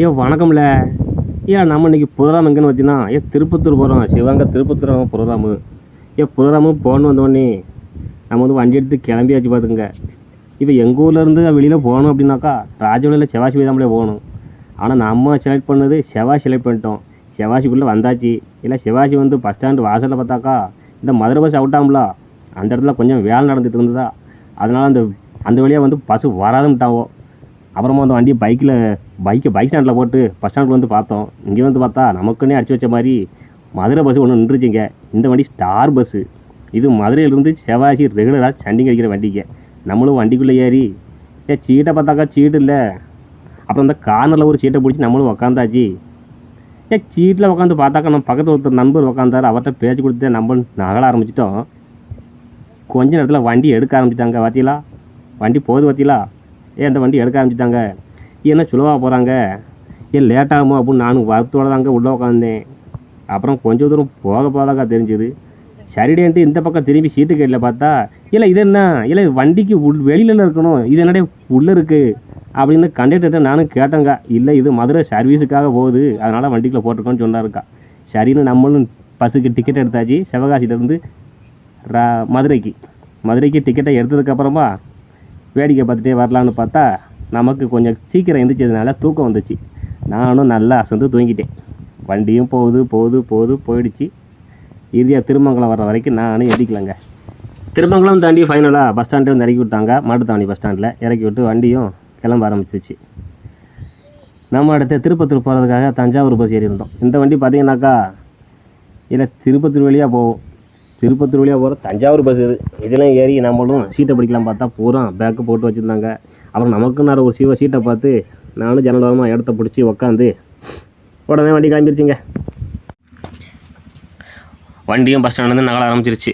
ஏ வணக்கம்ல. ஏன் நம்ம இன்னைக்கு ப்ரோக்ராம் எங்கேன்னு பார்த்தீங்கன்னா ஏ திருப்பத்தூர் போகிறோம் சிவகங்கை திருப்பத்தூர் ப்ரோக்ராமு. ஏ ப்ரோக்ராமு போகணும் வந்தோடனே நம்ம வந்து வண்டி எடுத்து கிளம்பியாச்சு பார்த்துங்க இப்போ எங்கள் ஊர்லேருந்து வெளியில் போகணும் அப்படின்னாக்கா ராஜவழியில் செவாசி தான் போகணும். ஆனால் நம்ம செலக்ட் பண்ணது செவாசி செலக்ட் பண்ணிட்டோம். செவாசிக்குள்ளே வந்தாச்சு. இல்லை செவாசி வந்து பஸ் ஸ்டாண்டு வாசலில் பார்த்தாக்கா இந்த மதுரை பஸ் அவுட்டாம்ல அந்த இடத்துல கொஞ்சம் வேலை நடந்துட்டு இருந்ததா. அதனால் அந்த அந்த வழியாக வந்து பஸ் வராதுன்ட்டாவோ. அப்புறமா அந்த வண்டியை பைக்கில் பைக்கை பைக் ஸ்டாண்டில் போட்டு பஸ் ஸ்டாண்டில் வந்து பார்த்தோம். இங்கே வந்து பார்த்தா நமக்குன்னே அடிச்சு வச்ச மாதிரி மதுரை பஸ் ஒன்று நின்றுச்சுங்க. இந்த வண்டி ஸ்டார் பஸ்ஸு இது மதுரையிலேருந்து செவ்வாசி ரெகுலராக சண்டிங்க அடிக்கிற வண்டிக்கு நம்மளும் வண்டிக்குள்ளே ஏறி ஏ சீட்டை பார்த்தாக்கா சீட்டு இல்லை. அப்புறம் இந்த கார்னரில் ஒரு சீட்டை பிடிச்சி நம்மளும் உக்காந்தாச்சு. ஏ சீட்டில் உட்காந்து பார்த்தாக்கா நம்ம பக்கத்தில் ஒருத்தர் நண்பர் உட்காந்தாரு அவர்கிட்ட பேச்சு கொடுத்து நம்ம நகல ஆரம்பிச்சிட்டோம். கொஞ்ச நேரத்தில் வண்டி எடுக்க ஆரம்பிச்சிட்டாங்க பார்த்தீங்களா வண்டி போகுது பார்த்தீங்களா ஏன் அந்த வண்டி எடுக்க ஆரம்பிச்சிட்டாங்க? என்ன சுலவாக போகிறாங்க ஏன் லேட் ஆகுமோ அப்படின்னு நானும் வருத்தோடு தாங்க உள்ளே உட்காந்தேன் அப்புறம் கொஞ்சம் தூரம் போக போதாக்கா தெரிஞ்சுது. சரிடேன்ட்டு இந்த பக்கம் திரும்பி சீட்டு கேட்டில் பார்த்தா இல்லை இது என்ன? இல்லை வண்டிக்கு உள் வெளியில் இருக்கணும். இது என்னடே உள்ளே இருக்குது அப்படின்னு கண்டக்டர்கிட்ட நானும் கேட்டேங்க. இல்லை இது மதுரை சர்வீஸுக்காக போகுது. அதனால் வண்டிக்குள்ளே போட்டிருக்கோன்னு சொன்னாருக்கா. சரின்னு நம்மளும் பஸ்ஸுக்கு டிக்கெட் எடுத்தாச்சு. சிவகாசியிலேருந்து ரா மதுரைக்கு. மதுரைக்கு டிக்கெட்டை எடுத்ததுக்கப்புறமா வேடிக்கை பார்த்துட்டே வரலான்னு பார்த்தா நமக்கு கொஞ்சம் சீக்கிரம் எந்திரிச்சதுனால தூக்கம் வந்துச்சு. நானும் நல்லா அசந்து தூங்கிட்டேன். வண்டியும் போகுது போகுது போகுது போயிடுச்சு. இறுதியாக திருமங்கலம் வர வரைக்கும் நானும் எந்திக்கலங்க. திருமங்கலம் தாண்டி ஃபைனலாக பஸ் ஸ்டாண்டே வந்து இறக்கி விட்டாங்க. மாட்டுத்தாவணி பஸ் ஸ்டாண்டில் இறக்கி விட்டு வண்டியும் கிளம்ப ஆரம்பிச்சிச்சு நம்ம இடத்த திருப்பத்தூர் போகிறதுக்காக தஞ்சாவூர் பஸ் ஏறி இருந்தோம் இந்த வண்டி பார்த்தீங்கன்னாக்கா இல்லை திருப்பத்தூர் வழியாக போகும். திருப்பத்தூர் வழியாக போகிற தஞ்சாவூர் பஸ் இது. இதெல்லாம் ஏறி நம்மளும் சீட்டை பிடிக்கலாம் பார்த்தா பூரா பேக்கு போட்டு வச்சுருந்தாங்க. அப்புறம் நமக்கு நான் ஒரு சிவ சீட்டை பார்த்து நானும் ஜனலோரமாக இடத்த பிடிச்சி உக்காந்து உடனே வண்டி கிளம்பிருச்சுங்க. வண்டியும் பஸ் ஸ்டாண்ட்லேருந்து நகல ஆரம்பிச்சிருச்சு.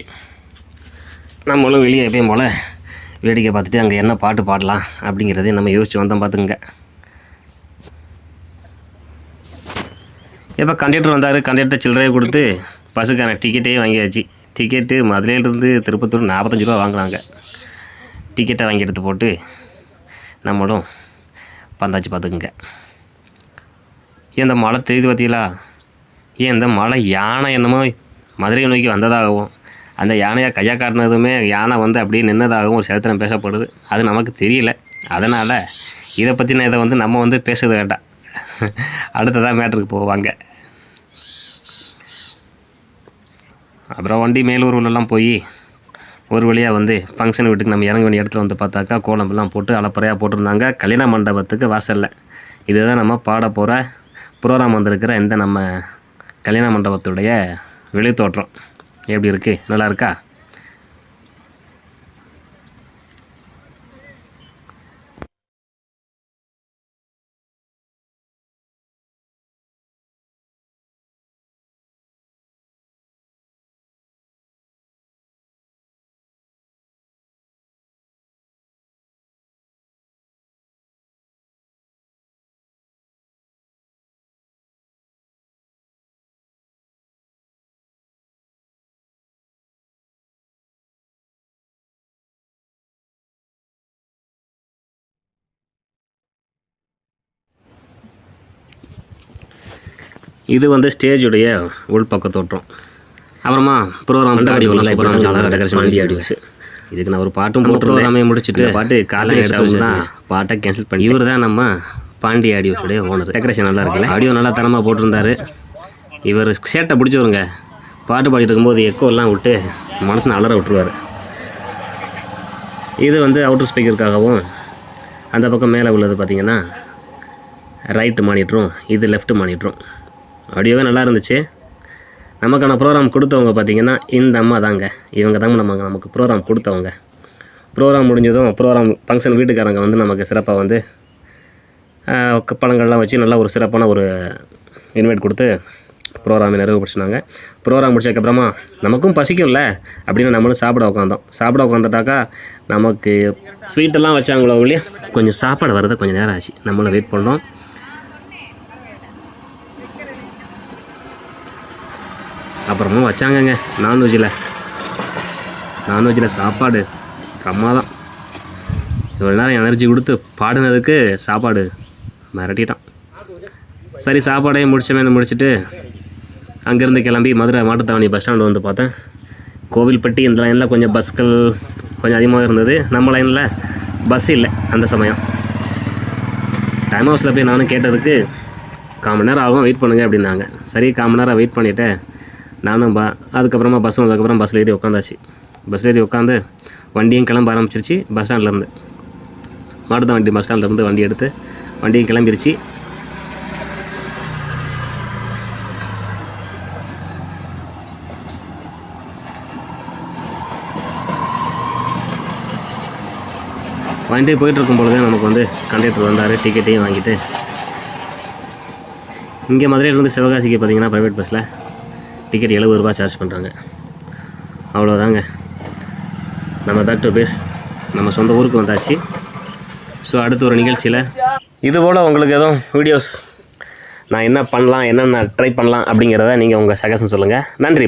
நம்மளும் வெளியே எப்பயும் போல் வேடிக்கை பார்த்துட்டு அங்கே என்ன பாட்டு பாடலாம் அப்படிங்கிறதையும் நம்ம யோசிச்சு வந்தோம் பார்த்துங்க இப்போ கண்டக்டர் வந்தார். கண்டக்டர் சில்லறையை கொடுத்து பஸ்ஸுக்கான டிக்கெட்டே வாங்கியாச்சு. டிக்கெட்டு மதுரையிலேருந்து திருப்பத்தூர் நாற்பத்தஞ்சு ரூபா வாங்கினாங்க. டிக்கெட்டை வாங்கி எடுத்து போட்டு நம்மளும் பந்தாச்சு பார்த்துக்குங்க. ஏன் இந்த மழை தெரியுது பார்த்தீங்களா? ஏன் இந்த மழை யானை என்னமோ மதுரையை நோக்கி வந்ததாகவும் அந்த யானையை கையாக காட்டினதுமே யானை வந்து அப்படியே நின்னதாகவும் ஒரு சரித்திரம் பேசப்படுது. அது நமக்கு தெரியல. அதனால் இதை பற்றின இதை வந்து நம்ம வந்து பேசுறது வேண்டாம். அடுத்ததான் மேட்ருக்கு போவாங்க. அப்புறம் வண்டி மேலூர்லலாம் போய் ஒரு வழியாக வந்து ஃபங்க்ஷன் வீட்டுக்கு நம்ம இறங்க வேண்டிய இடத்துல வந்து பார்த்தாக்கா கோலம்பெல்லாம் போட்டு அலப்பறையாக போட்டிருந்தாங்க. கல்யாண மண்டபத்துக்கு வாசலில். இதுதான் நம்ம பாட போகிற ப்ரோக்ராம் வந்திருக்கிற இந்த நம்ம கல்யாண மண்டபத்துடைய வெளித்தோற்றம். எப்படி இருக்குது நல்லா இருக்கா? இது வந்து ஸ்டேஜுடைய உள்பக்க தோற்றம் அப்புறமா ப்ரோக்ராம் ஆடியோஸ். இதுக்கு நான் ஒரு பாட்டும் போட்டு ப்ரோக்ராமே முடிச்சுட்டு பாட்டு காலையில் எடுத்து தான் பாட்டை கேன்சல் பண்ணி இவர் தான் நம்ம பாண்டி ஆடியோஸுடைய ஓனர் டெக்கரேஷன் நல்லா இருக்குல்ல? ஆடியோ நல்லா தரமாக போட்டிருந்தாரு. இவர் சேட்டை பிடிச்சவருங்க. பாட்டு பாடிட்டு இருக்கும்போது எக்கோ எல்லாம் விட்டு மனசனை அலற விட்டுருவார். இது வந்து அவுட்டர் ஸ்பீக்கருக்காகவும் அந்த பக்கம் மேலே உள்ளது பார்த்திங்கன்னா ரைட்டு மானிட்டரும் இது லெஃப்ட் மானிட்டரும் ஆடியோவே நல்லா இருந்துச்சு. நமக்கான ப்ரோக்ராம் கொடுத்தவங்க பார்த்திங்கன்னா இந்த அம்மா தாங்க. இவங்க தாங்க நம்ம நமக்கு ப்ரோக்ராம் கொடுத்தவங்க. ப்ரோக்ராம் முடிஞ்சதும் ப்ரோக்ராம் ஃபங்க்ஷன் வீட்டுக்காரங்க வந்து நமக்கு சிறப்பாக வந்து க- பழங்கள்லாம் வச்சு நல்லா ஒரு சிறப்பான ஒரு இன்வைட் கொடுத்து ப்ரோக்ராமை நிறைவுபடுத்தினாங்க. ப்ரோக்ராம் முடிச்சதுக்கப்புறமா நமக்கும் பசிக்கும்ல? அப்படின்னு நம்மளும் சாப்பிட உட்காந்தோம் சாப்பிட உட்காந்துட்டாக்கா நமக்கு ஸ்வீட்டெல்லாம் வச்சாங்களோ இல்லையா கொஞ்சம் சாப்பாடு வரது கொஞ்சம் நேரம் ஆச்சு. நம்மளும் வெயிட் பண்ணோம். அப்புறமா வச்சாங்கங்க. நான்வெஜ்ஜில். நான்வெஜ்ஜில் சாப்பாடு. பிரமாதம் இவ்வளோ நேரம் எனர்ஜி கொடுத்து பாடினதுக்கு சாப்பாடு மிரட்டிட்டான். சரி சாப்பாடையும் முடிச்சமே முடிச்சுட்டு அங்கேருந்து கிளம்பி மதுரை மாட்டுத்தாவணி பஸ் ஸ்டாண்டு வந்து பார்த்தேன். கோவில்பட்டி இந்த லைனில் கொஞ்சம் பஸ்கள் கொஞ்சம் அதிகமாக இருந்தது. நம்ம லைனில் பஸ் இல்லை அந்த சமயம். டைம் ஹவுஸில் போய் நானும் கேட்டதுக்கு கால் மணி நேரம் ஆகும் வெயிட் பண்ணுங்க அப்படின்னாங்க. சரி கால் மணி நேரம் வெயிட் பண்ணிவிட்டு நானும் பா அதுக்கப்புறமா பஸ் வந்ததுக்கப்புறம் பஸ்ஸில் ஏறி உட்காந்தாச்சு பஸ்ஸில் ஏறி உட்காந்து வண்டியும் கிளம்ப ஆரம்பிச்சிருச்சு. பஸ் ஸ்டாண்ட்லேருந்து மாட்டுதான் வண்டி பஸ் ஸ்டாண்ட்லேருந்து வண்டி எடுத்து வண்டியும் கிளம்பிருச்சு. வண்டி போயிட்டு இருக்கும் பொழுதே நமக்கு வந்து கண்டக்டர் வந்தார். டிக்கெட்டையும் வாங்கிட்டு. இங்கே மதுரையிலேருந்து சிவகாசிக்கு பார்த்தீங்கன்னா ப்ரைவேட் பஸ்ஸில் டிக்கெட் எழுபது ரூபா சார்ஜ் பண்ணுறாங்க அவ்வளோதாங்க நம்ம பேக் டு பேஸ் நம்ம சொந்த ஊருக்கு வந்தாச்சு. ஸோ அடுத்த ஒரு நிகழ்ச்சியில் இதுபோல் உங்களுக்கு எதுவும் வீடியோஸ் நான் என்ன பண்ணலாம் என்னென்ன ட்ரை பண்ணலாம் அப்படிங்கிறத நீங்கள் உங்கள் சஜஷன் சொல்லுங்கள் நன்றி.